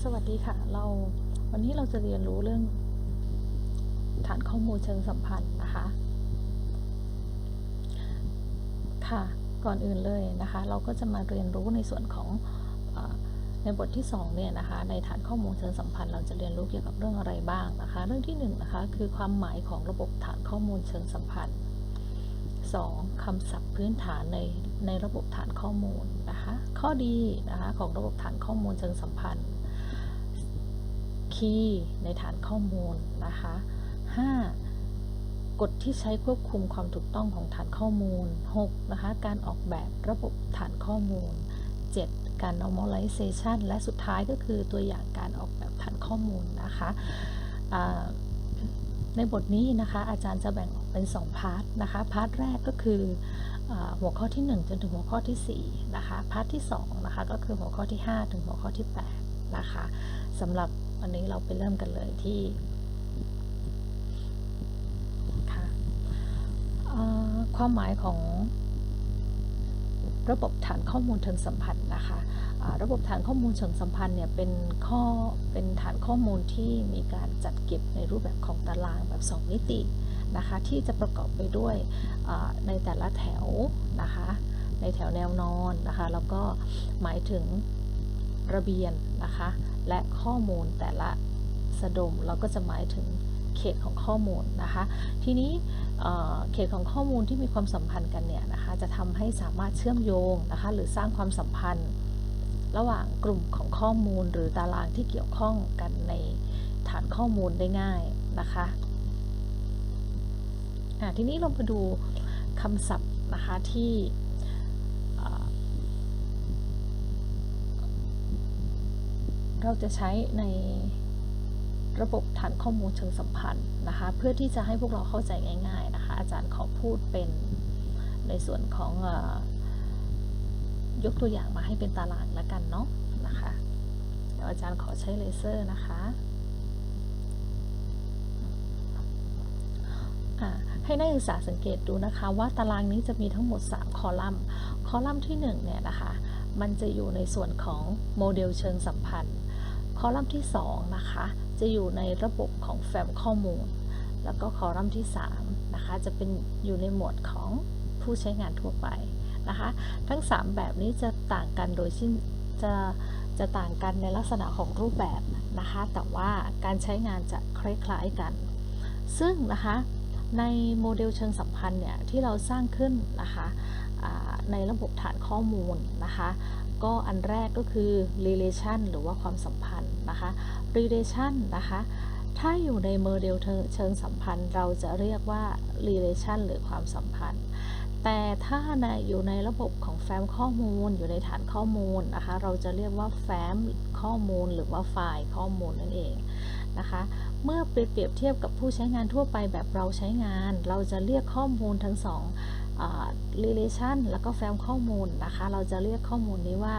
สวัสดีค่ะ เราวันนี้เราจะเรียนรู้เรื่อง ฐานข้อมูลเชิงสัมพันธ์นะคะ ค่ะก่อนอื่นเลยนะคะ เราก็จะมาเรียนรู้ในส่วนของอในบทที่2เนี่ยนะคะ ในฐานข้อมูลเชิงสัมพันธ์ เราจะเรียนรู้เกี่ยวกับเรื่องอะไรบ้างนะคะ เรื่องที่1นงนะคะคือความหมายของระบบฐานข้อมูลเชิงสัมพันธ์ 2. คำศัพท์พื้นฐานในในระบบฐานข้อมูลนะคะ ข้อดีนะคะของระบบฐานข้อมูลเชิงสัมพันธ์ คีย์ในฐานข้อมูลนะคะ 5. กฎที่ใช้ควบคุมความถูกต้องของฐานข้อมูล 6. นะคะ การออกแบบระบบฐานข้อมูล 7. การ normalization และสุดท้ายก็คือตัวอย่างการออกแบบฐานข้อมูลนะคะในบทนี้นะคะ อาจารย์จะแบ่งออกเป็น 2 พาร์ทนะคะ พาร์ทแรกก็คืออหัวข้อที่ 1 จนถึงหัวข้อที่4นะคะ พาร์ทที่2นะคะก็คือหัวข้อที่ 5 ถึงหัวข้อที่8นะคะสำหรับ วันนี้เราไปเริ่มกันเลยที่ค่ะความหมายของระบบฐานข้อมูลเชิงสัมพันธ์นะคะอ่าระบบฐานข้อมูลเชิงสัมพันธ์เนี่ยเป็นข้อเป็นฐานข้อมูลที่มีการจัดเก็บในรูปแบบของตารางแบบ 2 มิตินะคะที่จะประกอบไปด้วยในแต่ละแถวนะคะในแถวแนวนอนนะคะแล้วก็หมายถึงระเบียนนะคะ และข้อมูลแต่ละสะดมเราก็จะหมายถึงเขตของข้อมูลนะคะ ทีนี้เขตของข้อมูลที่มีความสัมพันธ์กันเนี่ยนะคะจะทำให้สามารถเชื่อมโยงนะคะหรือสร้างความสัมพันธ์ ระหว่างกลุ่มของข้อมูลหรือตารางที่เกี่ยวข้องกันในฐานข้อมูลได้ง่ายนะคะอะทีนี้เรามาดูคำศัพท์นะคะที่ เราจะใช้ในระบบฐานข้อมูลเชิงสัมพันธ์นะคะ เพื่อที่จะให้พวกเราเข้าใจง่ายๆนะคะ อาจารย์ขอพูดเป็นในส่วนของอยกตัวอย่างมาให้เป็นตารางแล้วกันเนาะนะคะ เดี๋ยวอาจารย์ขอใช้เลเซอร์นะคะให้นักศึกษาสังเกตดูนะคะว่าตารางนี้จะมีทั้งหมด 3 คอลัมน์ คอลัมน์ที่1เนี่ยนะคะ มันจะอยู่ในส่วนของโมเดลเชิงสัมพันธ์ อลัมน์ที่ 2 นะคะ จะอยู่ในระบบของแฟ้มข้อมูล แล้วก็คอลัมน์ที่ 3 นะคะ จะเป็นอยู่ในหมวดของผู้ใช้งานทั่วไปนะคะ ทั้ง 3 แบบนี้จะต่างกันโดยสิ้นจะจะต่างกันในลักษณะของรูปแบบนะคะ แต่ว่าการใช้งานจะคล้ายๆกัน ซึ่งนะคะในโมเดลเชิงสัมพันธ์เนี่ยที่เราสร้างขึ้นนะคะในระบบฐานข้อมูลนะคะ ก็อันแรกก็คือ relation หรือว่าความสัมพันธ์ นะคะ relation นะคะ ถ้าอยู่ในโมเดลเชิงสัมพันธ์ เราจะเรียกว่า relation หรือความสัมพันธ์ แต่ถ้าในอยู่ในระบบของแฟ้มข้อมูล อยู่ในฐานข้อมูลนะคะ เราจะเรียกว่าแฟ้มข้อมูลหรือว่าไฟล์ข้อมูลนั่นเองนะคะ เมื่อเปรียบเทียบกับผู้ใช้งานทั่วไปแบบเราใช้งาน เราจะเรียกข้อมูลทั้งสองอ relation แล้วก็แฟ้มข้อมูลนะคะ เราจะเรียกข้อมูลนี้ว่า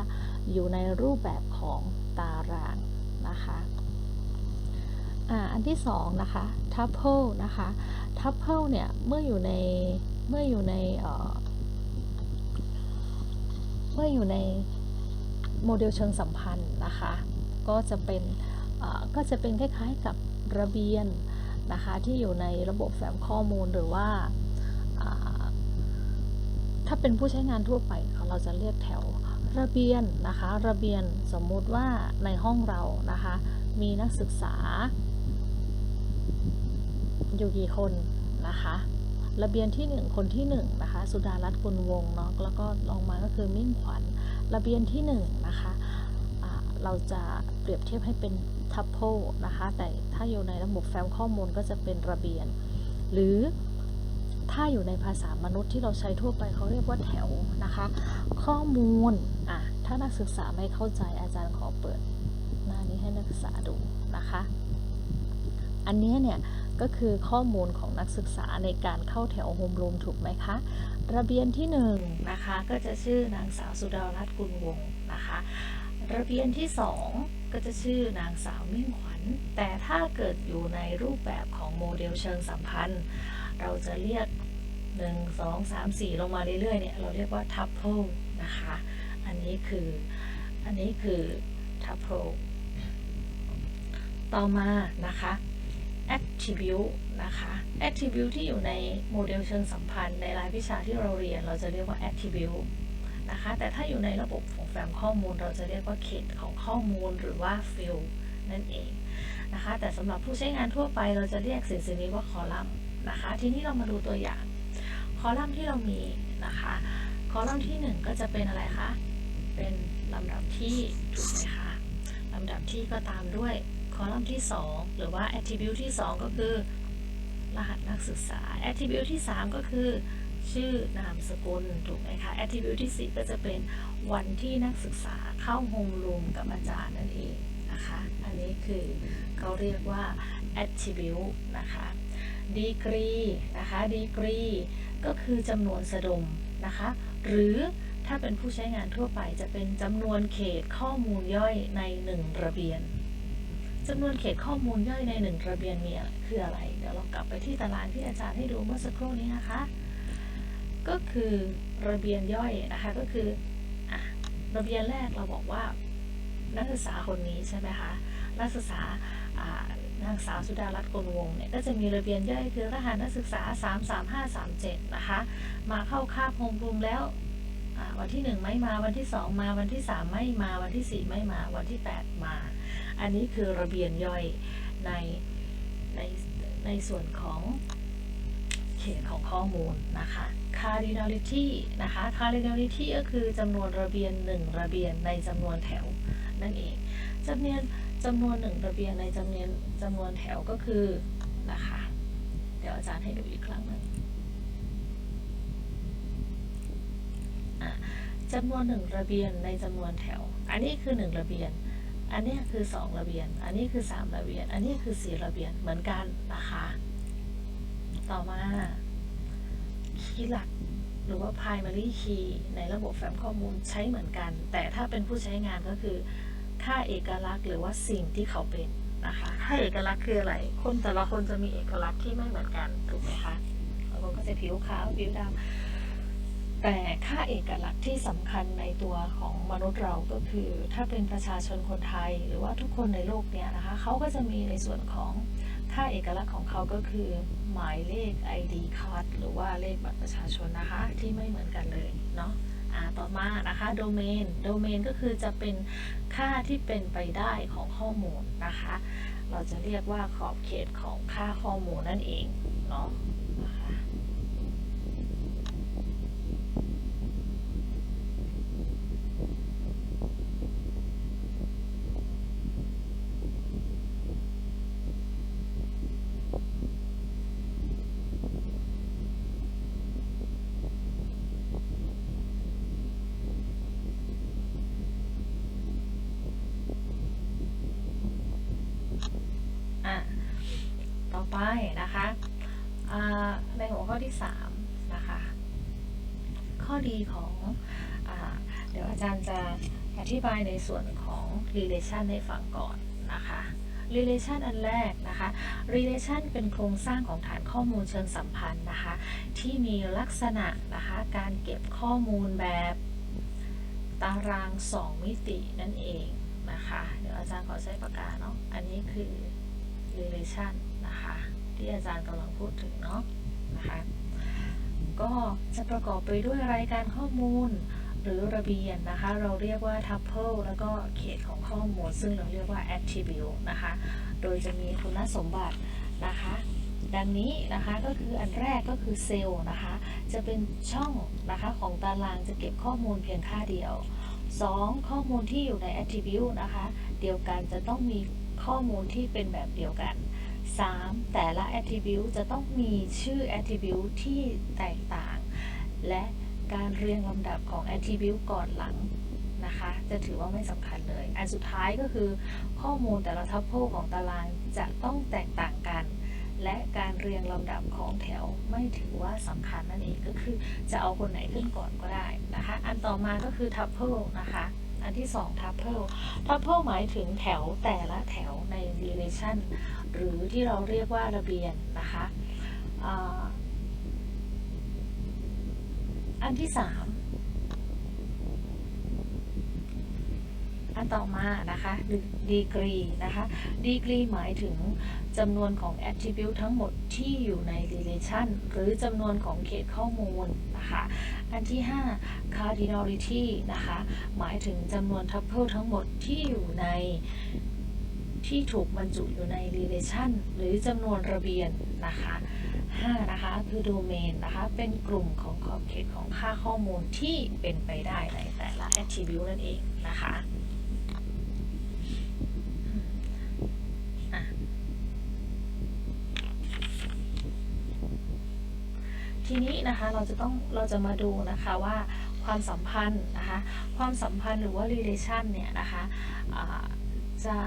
อยู่ในรูปแบบของตาราง นะคะอันที่สองนะคะ tuple นะคะ tuple เนี่ยเมื่ออยู่ในเมื่ออยู่ในเมื่ออยู่ในโมเดลเชิงสัมพันธ์นะคะก็จะเป็นก็จะเป็นคล้ายๆกับระเบียนนะคะที่อยู่ในระบบแฟ้มข้อมูลหรือว่าถ้าเป็นผู้ใช้งานทั่วไปเราจะเรียกแถว ระเบียนนะคะ ระเบียนสมมุติว่าในห้องเรานะคะ มีนักศึกษา อยู่กี่คนนะคะ ระเบียนที่ 1 คนที่1นะคะ สุดารัตน์กุลวงศ์เนาะแล้วก็ลงมาก็คือมิ่งขวัญ ระเบียนที่1นะคะะเราจะเปรียบเทียบให้เป็นทัพโพนะคะ แต่ถ้าอยู่ในระบบแฟ้มข้อมูลก็จะเป็นระเบียน หรือ ถ้าอยู่ในภาษามนุษย์ที่เราใช้ทั่วไปเขาเรียกว่าแถวนะคะ ข้อมูลอะถ้านักศึกษาไม่เข้าใจอาจารย์ขอเปิดหน้านี้ให้นักศึกษาดูนะคะ อันนี้เนี่ยก็คือข้อมูลของนักศึกษาในการเข้าแถวโฮมรูมถูกไหมคะ ระเบียนที่1นงนะคะก็จะชื่อนางสาวสุดารัตน์กุลวงศ์นะคะ ระเบียนที่ 2 ก็จะชื่อนางสาวมิ่งขวัญ แต่ถ้าเกิดอยู่ในรูปแบบของโมเดลเชิงสัมพันธ์ เราจะเรียก 1 2 3 4ลงมาเรื่อยๆเนี่ยเราเรียกว่า tuple นะคะ อันนี้คืออันนี้คือ tuple ต่อมานะคะ attribute นะคะ attribute ที่อยู่ในโมเดลเชิงสัมพันธ์ในรายวิชาที่เราเรียนเราจะเรียกว่า attribute นะคะ แต่ถ้าอยู่ในระบบของแฟ้มข้อมูล เราจะเรียกว่าเขตของข้อมูลหรือว่า field นั่นเองนะคะ แต่สำหรับผู้ใช้งานทั่วไปเราจะเรียกสิ่งสิ่งนี้ว่าคอลัมน์นะคะ ทีนี้เรามาดูตัวอย่าง อลัมน์ที่เรามีนะคะคอลัมน์ที่ 1 ก็จะเป็นอะไรคะ เป็นลำดับที่ถูกไหมคะลำดับที่ก็ตามด้วยคอลัมน์ที่ 2 หรือว่า attribute ที่ 2 ก็คือ รหัสนักศึกษา attribute ที่ 3 ก็คือ ชื่อนามสกุลถูกไหมคะ attribute ที่ 4 ก็จะเป็นวันที่นักศึกษาเข้าโฮมรูมกับอาจารย์นั่นเองนะคะ อันนี้คือเขาเรียกว่า attribute นะคะ degree นะคะ degree ก็คือจำนวนสะดมนะคะ หรือถ้าเป็นผู้ใช้งานทั่วไปจะเป็นจำนวนเขตข้อมูลย่อยใน 1 ระเบียนจำนวนเขตข้อมูลย่อยใน 1 ระเบียนมีอะไรคืออะไร เดี๋ยวเรากลับไปที่ตารางที่อาจารย์ให้ดูเมื่อสักครู่นี้นะคะ ก็คือระเบียนย่อยนะคะก็คืออะระเบียนแรกเราบอกว่านักศึกษาคนนี้ใช่ไหมคะ นักศึกษาอ่านางสาวสุดารัตน์กลวงศ์เนี่ยก็จะมีระเบียนย่อยคือรหัสนักศึกษา 33537 นะคะ มาเข้าคาบโฮมรูมแล้ววันที่ 1 ไม่มาวันที่ 2 มาวันที่ 3 ไม่มาวันที่ 4 ไม่มาวันที่ 8 มา อันนี้คือระเบียนย่อยในในในส่วนของเขตของข้อมูลนะคะ cardinality นะคะ cardinality ก็คือจำนวนระเบียน 1 ระเบียนในจำนวนแถวนั่นเองจำนวน จำนวนหนึ่งระเบียนในจำนวนจำนวนแถวก็คือนะคะ เดี๋ยวอาจารย์ให้ดูอีกครั้งหนึ่งจำนวนหนึ่งระเบียนในจำนวนแถว อันนี้คือหนึ่งระเบียนอันนี้คือสองระเบียนอันนี้คือสามระเบียนอันนี้คือสี่ระเบียนเหมือนกันนะคะ ต่อมาคีย์หลักหรือว่า primary key ในระบบแฟ้มข้อมูลใช้เหมือนกัน แต่ถ้าเป็นผู้ใช้งานก็คือ ค่าเอกลักษณ์หรือว่าสิ่งที่เขาเป็นนะคะค่าเอกลักษณ์คืออะไร คนแต่ละคนจะมีเอกลักษณ์ที่ไม่เหมือนกันถูกไหมคะบางคนก็จะผิวขาวผิวดำแต่ค่าเอกลักษณ์ที่สำคัญในตัวของมนุษย์เราก็คือ ถ้าเป็นประชาชนคนไทย หรือว่าทุกคนในโลกเนี่ยนะคะเขาก็จะมีในส่วนของค่าเอกลักษณ์ของเขาก็คือ หมายเลข ID card หรือว่าเลขบัตรประชาชนนะคะที่ไม่เหมือนกันเลยเนาะอ่า ต่อมานะคะโดเมนโดเมนก็คือจะเป็นค่าที่เป็นไปได้ของข้อมูลนะคะ เราจะเรียกว่าขอบเขตของค่าข้อมูลนั่นเองเนาะ นะคะในหัวข้อที่3นะคะ ข้อดีของอเดี๋ยวอาจารย์จะอธิบายในส่วนของ relation ให้ฟังก่อนนะคะ relation อันแรกนะคะ relation เป็นโครงสร้างของฐานข้อมูลเชิงสัมพันธ์นะคะ ที่มีลักษณะนะคะ การเก็บข้อมูลแบบตาราง 2 มิตินั่นเองนะคะ เดี๋ยวอาจารย์ขอใช้ปากกาเนาะ อันนี้คือ relation นะคะ ที่อาจารย์กำลังพูดถึงเนาะนะคะก็จะประกอบไปด้วยรายการข้อมูลหรือระเบียนนะคะ เราเรียกว่า tuple แล้วก็เขตของข้อมูล ซึ่งเราเรียกว่า attribute นะคะ โดยจะมีคุณสมบัตินะคะ ดังนี้นะคะก็คืออันแรกก็คือเซลล์นะคะ จะเป็นช่องนะคะของตารางจะเก็บข้อมูลเพียงค่าเดียว 2. ข้อมูลที่อยู่ใน attribute นะคะ เดียวกันจะต้องมีข้อมูลที่เป็นแบบเดียวกัน 3. แต่ละ attribute จะต้องมีชื่อ attribute ที่แตกต่าง และการเรียงลำดับของ attribute ก่อนหลังนะคะ จะถือว่าไม่สำคัญเลย อันสุดท้ายก็คือ ข้อมูลแต่ละ tuple ของตารางจะต้องแตกต่างกัน และการเรียงลำดับของแถวไม่ถือว่าสำคัญนั่นเองก็คือจะเอาคนไหนขึ้นก่อนก็ได้นะคะ อันต่อมาก็คือ tuple นะคะอันที่2 tuple tuple หมายถึงแถวแต่ละแถวใน relation หรือที่เราเรียกว่าระเบียนนะคะอันที่3อันต่อมานะคะดีกรีนะคะดีกรีหมายถึงจำนวนของ attribute ทั้งหมดที่อยู่ใน relation หรือจำนวนของเขตข้อมูลนะคะอันที่ 5 cardinality นะคะหมายถึงจำนวน tuple ทั้งหมดที่อยู่ใน ที่ถูกบรรจุอยู่ใน relation หรือจำนวนระเบียนนะคะ 5 นะคะคือ domain นะคะเป็นกลุ่มของขอบเขตของค่าข้อมูลที่เป็นไปได้ในแต่ละ attribute นั่นเองนะคะทีนี้นะคะเราจะต้องเราจะมาดูนะคะว่าความสัมพันธ์นะคะความสัมพันธ์หรือว่า relation เนี่ยนะคะอ่าจะ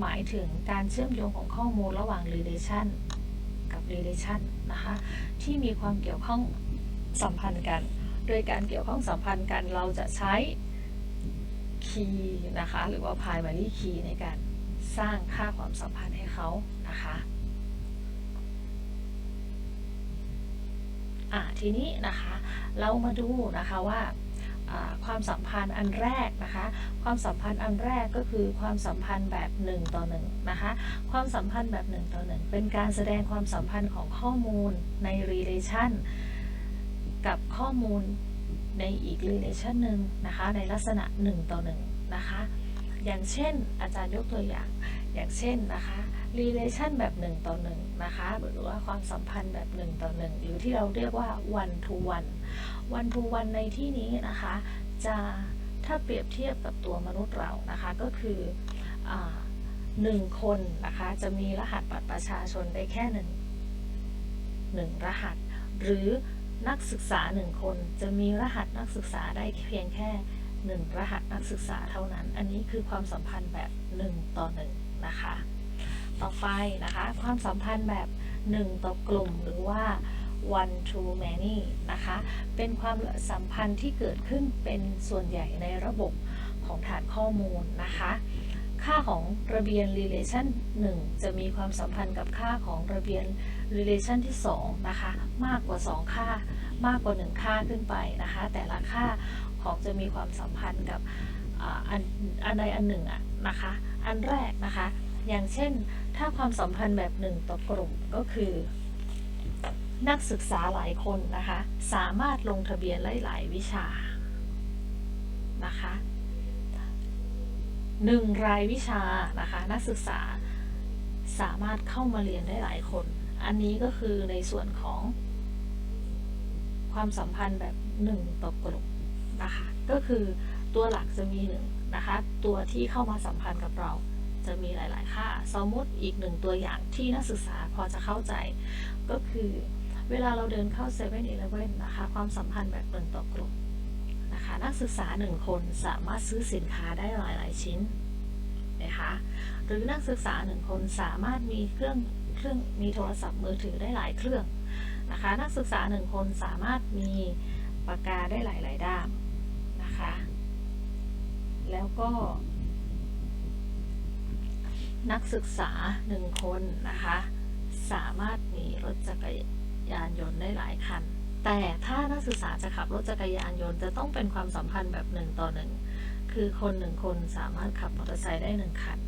หมายถึงการเชื่อมโยงของข้อมูลระหว่าง relation กับ relation นะคะ ที่มีความเกี่ยวข้องสัมพันธ์กัน โดยการเกี่ยวข้องสัมพันธ์กันเราจะใช้ key นะคะ หรือว่า primary key ในการสร้างค่าความสัมพันธ์ให้เขานะคะอะทีนี้นะคะ เรามาดูนะคะว่า ความสัมพันธ์อันแรกนะคะ ความสัมพันธ์อันแรกก็คือความสัมพันธ์แบบ1ต่อ1นะคะ ความสัมพันธ์แบบ1ต่อ1เป็นการแสดงความสัมพันธ์ของข้อมูลใน relation กับข้อมูลในอีก relation หนึ่งนะคะ ในลักษณะ 1 ต่อ1นะคะ อย่างเช่นอาจารย์ยกตัวอย่าง อย่างเช่นนะคะ relation แบบ1ต่อ1นะคะ หรือว่าความสัมพันธ์แบบ1ต่อ1หรือที่เราเรียกว่า one to one one to one ในที่นี้นะคะ จะถ้าเปรียบเทียบกับตัวมนุษย์เรานะคะก็คืออหนึ่งคนนะคะจะมีรหัสบัตรประชาชนได้แค่หนึ่งหนึ่งรหัส หรือนักศึกษาหนึ่งคนจะมีรหัสนักศึกษาได้เพียงแค่หนึ่งรหัสนักศึกษาเท่านั้น อันนี้คือความสัมพันธ์แบบ1ต่อ1น นะคะ ต่อไปนะคะ ความสัมพันธ์แบบ 1 ต่อกลุ่มหรือว่า one to many นะคะ เป็นความสัมพันธ์ที่เกิดขึ้นเป็นส่วนใหญ่ในระบบของฐานข้อมูลนะคะ ค่าของระเบียน relation 1 จะมีความสัมพันธ์กับค่าของระเบียน relation ที่ 2 นะคะ มากกว่า 2 ค่ามากกว่า 1 ค่าขึ้นไปนะคะ แต่ละค่าของจะมีความสัมพันธ์กับอันอันใดอันหนึ่งอะนะคะ อันแรกนะคะ อย่างเช่น ถ้าความสัมพันธ์แบบ1ต่อกลุ่มก็คือ นักศึกษาหลายคนนะคะ สามารถลงทะเบียนหลาย ๆ วิชานะคะหนึ่งรายวิชานะคะนักศึกษาสามารถเข้ามาเรียนได้หลายคน อันนี้ก็คือในส่วนของความสัมพันธ์แบบหนึ่งต่อกลุ่มนะคะ ก็คือตัวหลักจะมีหนึ่ง นะคะ ตัวที่เข้ามาสัมพันธ์กับเราจะมีหลาย ๆ ค่า สมมติอีกหนึ่งตัวอย่างที่นักศึกษาพอจะเข้าใจ ก็คือเวลาเราเดินเข้า7 e เ e ่ e อนะคะ ความสัมพันธ์แบบหนึ่งต่อกลุ่มนะคะ นักศึกษาหนึ่งคนสามารถซื้อสินค้าได้หลาย ๆ ชิ้นนะคะหรือนักศึกษาหนึ่งคนสามารถมีเครื่องเครื่องมีโทรศัพท์มือถือได้หลายเครื่องนะคะ นักศึกษาหนึ่งคนสามารถมีปากกาได้หลาย ๆ ด้าม แล้วก็ นักศึกษาหนึ่งคนนะคะ สามารถมีรถจักรยานยนต์ได้หลายคัน แต่ถ้านักศึกษาจะขับรถจักรยานยนต์จะต้องเป็นความสัมพันธ์แบบหนึ่งต่อหนึ่งคือคนหนึ่งคนสามารถขับมอเตอร์ไซค์ได้หนึ่งคัน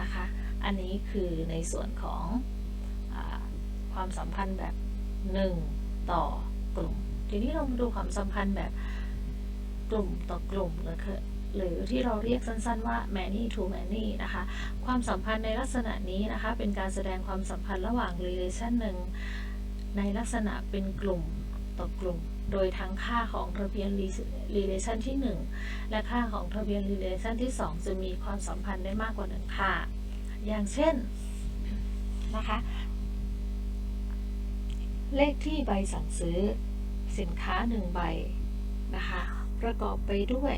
นะคะ อันนี้คือในส่วนของอความสัมพันธ์แบบหนึ่งต่อกลุ่มทีนี้เรามาดูความสัมพันธ์แบบกลุ่มต่อกลุ่มหรือคือ หรือที่เราเรียกสั้นๆว่า many to many นะคะ ความสัมพันธ์ในลักษณะนี้นะคะ เป็นการแสดงความสัมพันธ์ระหว่าง relation หนึ่งในลักษณะเป็นกลุ่มต่อกลุ่ม โดยทั้งค่าของทะเบียน relation ที่ 1 และค่าของทะเบียน relation ที่ 2 จะมีความสัมพันธ์ได้มากกว่า1ค่า อย่างเช่นนะคะ เลขที่ใบสั่งซื้อสินค้า 1 ใบนะคะ ประกอบไปด้วย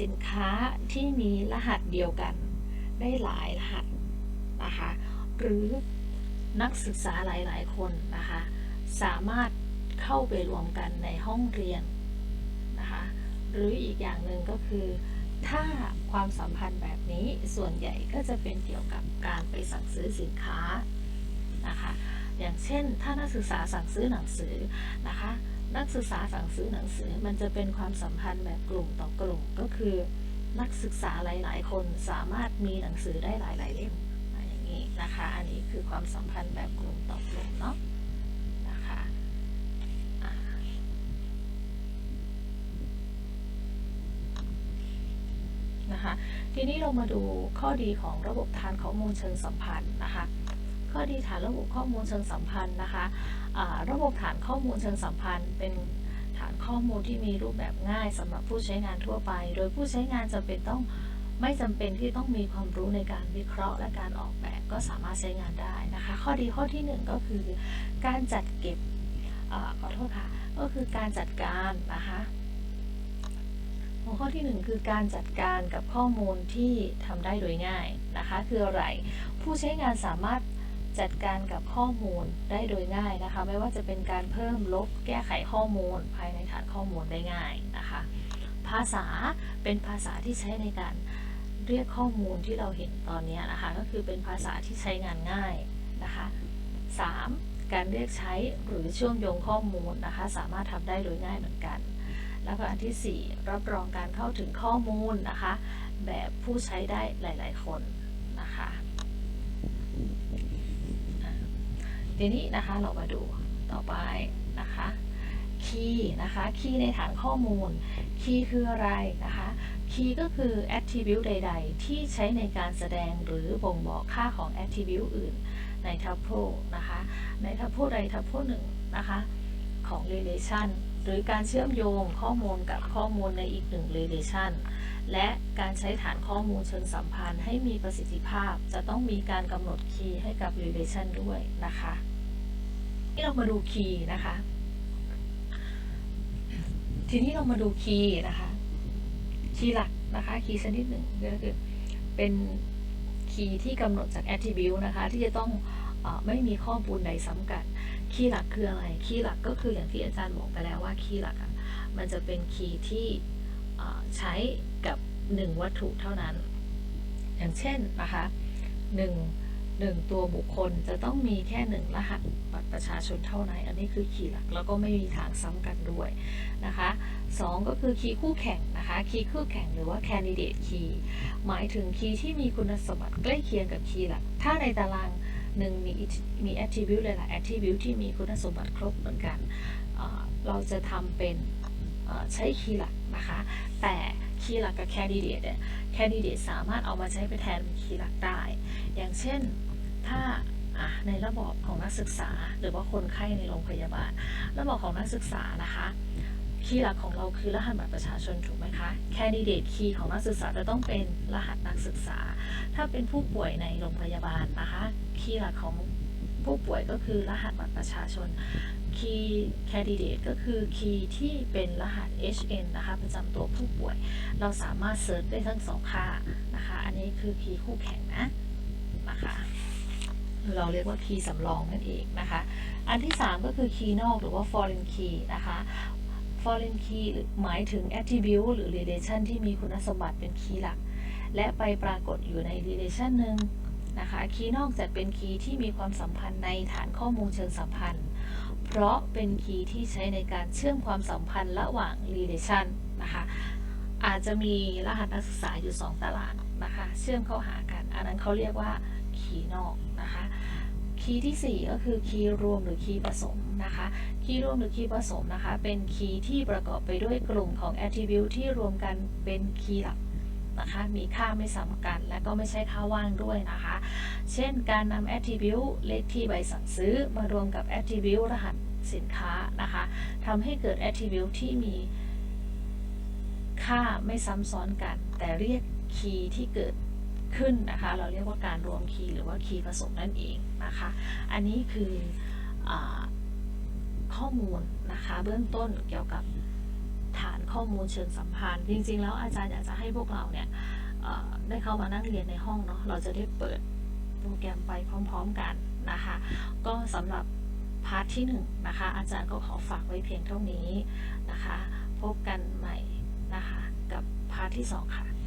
สินค้าที่มีรหัสเดียวกัน ได้หลายรหัสนะคะหรือนักศึกษาหลาย ๆ คนนะคะสามารถเข้าไปรวมกันในห้องเรียนนะคะหรืออีกอย่างหนึ่งก็คือ ถ้าความสัมพันธ์แบบนี้ส่วนใหญ่ก็จะเป็นเกี่ยวกับการไปสั่งซื้อสินค้านะคะอย่างเช่นถ้านักศึกษาสั่งซื้อหนังสือนะคะ นักศึกษาสั่งซื้อหนังสือมันจะเป็นความสัมพันธ์แบบกลุ่มต่อกลุ่มก็คือ นักศึกษาหลาย ๆ คนสามารถมีหนังสือได้หลาย ๆ เล่มอย่างนี้นะคะ อันนี้คือความสัมพันธ์แบบกลุ่มต่อกลุ่มเนาะนะคะอะนะคะ ทีนี้เรามาดูข้อดีของระบบฐานข้อมูลเชิงสัมพันธ์นะคะ ข้อดีฐานระบบข้อมูลเชิงสัมพันธ์นะคะอ่าระบบฐานข้อมูลเชิงสัมพันธ์ เป็นฐานข้อมูลที่มีรูปแบบง่ายสำหรับผู้ใช้งานทั่วไป โดยผู้ใช้งานจำเป็นต้องไม่จำเป็นที่ต้องมีความรู้ในการวิเคราะห์ และการออกแบบก็สามารถใช้งานได้นะคะ ข้อดีข้อที่หนึ่งก็คือ การจัดเก็บอขอโทษค่ะก็คือการจัดการนะคะหัวข้อที่หนึ่งคือการจัดการกับข้อมูลที่ทำได้โดยง่ายนะคะ คืออะไรผู้ใช้งานสามารถ จัดการกับข้อมูลได้โดยง่ายนะคะ ไม่ว่าจะเป็นการเพิ่มลบแก้ไขข้อมูล ภายในฐานข้อมูลได้ง่ายนะคะ ภาษาเป็นภาษาที่ใช้ในการเรียกข้อมูลที่เราเห็นตอนนี้นะคะ ก็คือเป็นภาษาที่ใช้งานง่ายนะคะ 3. การเรียกใช้หรือเชื่อมโยงข้อมูลนะคะ สามารถทำได้โดยง่ายเหมือนกัน แล้วก็อันที่ 4 รับรองการเข้าถึงข้อมูลนะคะ แบบผู้ใช้ได้หลาย ๆ คน ทีนี้นะคะเรามาดูต่อไปนะคะคีย์นะคะคีย์ในฐานข้อมูลคีย์คืออะไรนะคะคีย์ก็คือ attribute ใด ๆ ที่ใช้ในการแสดงหรือบ่งบอกค่าของ attribute อื่นใน tuple นะคะใน tuple ใด tuple หนึ่งนะคะของ relation หรือการเชื่อมโยงข้อมูลกับข้อมูลในอีกหนึ่ง relation และการใช้ฐานข้อมูลเชิงสัมพันธ์ให้มีประสิทธิภาพ จะต้องมีการกำหนดคีย์ให้กับ relation ด้วยนะคะที่เรามาดูคีย์นะคะ ทีนี้เรามาดูคีย์นะคะ คีย์หลักนะคะ คีย์ชนิดหนึ่งก็คือเป็นคีย์ที่กำหนดจาก attribute นะคะ ที่จะต้องออไม่มีข้อมูลใดซ้ำกัน คีย์หลักคืออะไร คีย์หลักก็คืออย่างที่อาจารย์บอกไปแล้วว่าคีย์หลักมันจะเป็นคีย์ที่ใช้กับหนึ่งวัตถุเท่านั้น อย่างเช่นนะคะหนึ่งหนึ่งตัวบุคคลจะต้องมีแค่หนึ่งรหัสบัตรประชาชนเท่านั้น อันนี้คือคีย์หลักแล้วก็ไม่มีทางซ้ำกันด้วยนะคะสองก็คือคีย์คู่แข่งนะคะ คีย์คู่แข่งหรือว่า candidate key หมายถึงคีย์ที่มีคุณสมบัติใกล้เคียงกับคีย์หลัก ถ้าในตาราง หนึ่งมีมี attribute หลายๆ attribute ที่มีคุณสมบัติครบเหมือนกันเเราจะทำเป็นใช้คีย์หลักนะคะ แต่คีย์หลักกับ candidate เนี่ย candidate สามารถเอามาใช้ไปแทนคีย์หลักได้ อย่างเช่นถ้าในระบบของนักศึกษา หรือว่าคนไข้ในโรงพยาบาล ระบบของนักศึกษานะคะ คีย์หลักของเราคือรหัสบัตรประชาชนถูกไหมคะ candidate key ของนักศึกษาจะต้องเป็นรหัสนักศึกษา ถ้าเป็นผู้ป่วยในโรงพยาบาลนะคะ คีย์หลักของผู้ป่วยก็คือรหัสบัตรประชาชน คีย์ candidate ก็คือคีย์ที่เป็นรหัส HN นะคะประจำตัวผู้ป่วย เราสามารถเซิร์ชได้ทั้งสองค่านะคะ อันนี้คือคีย์คู่แข่งนะนะคะเราเรียกว่าคีย์สำรองนั่นเองนะคะ อันที่ 3 ก็คือคีย์นอกหรือว่า foreign key นะคะ foreign key หมายถึง attribute หรือ relation ที่มีคุณสมบัติเป็นคีย์หลัก และไปปรากฏอยู่ใน relation หนึ่งนะคะคีย์นอกจัดเป็นคีย์ที่มีความสัมพันธ์ในฐานข้อมูลเชิงสัมพันธ์ เพราะเป็นคีย์ที่ใช้ในการเชื่อมความสัมพันธ์ระหว่าง relation นะคะอาจจะมีรหัสนักศึกษาอยู่ 2 ตารางนะคะ เชื่อมเข้าหากัน อันนั้นเขาเรียกว่าคีย์นอกนะคะ คีย์ที่ 4 ก็คือคีย์รวมหรือคีย์ผสมนะคะ คีย์รวมหรือคีย์ผสมนะคะ เป็นคีย์ที่ประกอบไปด้วยกลุ่มของ attribute ที่รวมกันเป็นคีย์หลักนะคะ มีค่าไม่ซ้ำกัน และก็ไม่ใช่ค่าว่างด้วยนะคะ เช่นการนำ attribute เลขที่ใบสั่งซื้อมารวมกับ attribute รหัสสินค้านะคะทำให้เกิด attribute ที่มีค่าไม่ซ้ำซ้อนกัน แต่เรียกคีย์ที่เกิดขึ้นนะคะ เราเรียกว่าการรวมคีย์หรือว่าคีย์ผสมนั่นเองนะคะ อันนี้คืออ ข้อมูลนะคะ เบื้องต้นเกี่ยวกับฐานข้อมูลเชิงสัมพันธ์ จริง ๆ แล้วอาจารย์อยากจะให้พวกเราเนี่ยได้เข้ามานั่งเรียนในห้องเนาะเราจะได้เปิดโปรแกรมไปพร้อม ๆกันนะคะ ก็สำหรับพาร์ทที่หนึ่งนะคะอาจารย์ก็ขอฝากไว้เพียงเท่านี้นะคะ พบกันใหม่นะคะ กับพาร์ทที่สองค่ะ